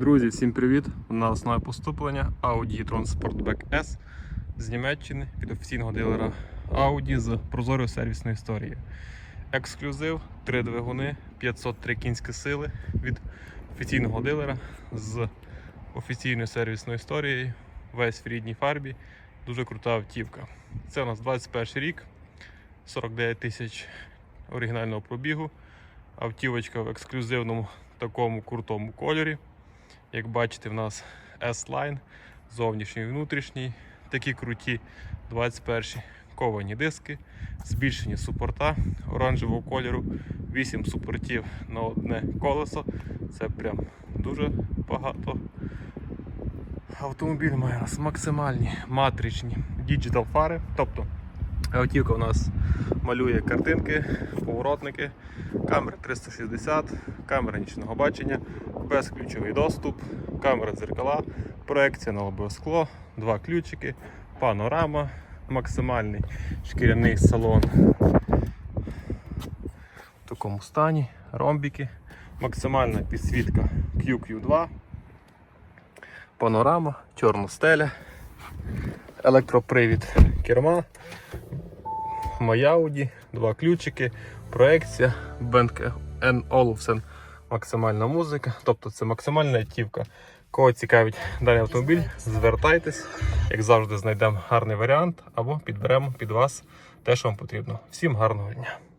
Друзі, всім привіт! У нас нове поступлення Audi e-tron Sportback S з Німеччини від офіційного дилера Audi з прозорою сервісною історією. Ексклюзив, три двигуни, 503 кінські сили від офіційного дилера з офіційною сервісною історією. Весь в рідній фарбі. Дуже крута автівка. Це у нас 21 рік, 49 тисяч оригінального пробігу. Автівочка в ексклюзивному такому крутому кольорі. Як бачите, в нас S-Line, зовнішній і внутрішній. Такі круті 21 ковані диски, збільшені супорта оранжевого кольору, 8 супортів на одне колесо. Це прям дуже багато. Автомобіль має у нас максимальні матричні діджитал фари. Тобто автівка у нас малює картинки, поворотники, камери 360, камера нічного бачення, безключовий доступ, камера дзеркала, проекція на лобове скло, два ключики, панорама, максимальний шкіряний салон. В такому стані, ромбіки, максимальна підсвітка QQ2, панорама, чорна стеля, електропривід керма, моя Audi, два ключики, проекція, Бенк Olufsen, максимальна музика, тобто це максимальна автівка. Кого цікавить даний автомобіль, звертайтесь, як завжди, знайдемо гарний варіант або підберемо під вас те, що вам потрібно. Всім гарного дня!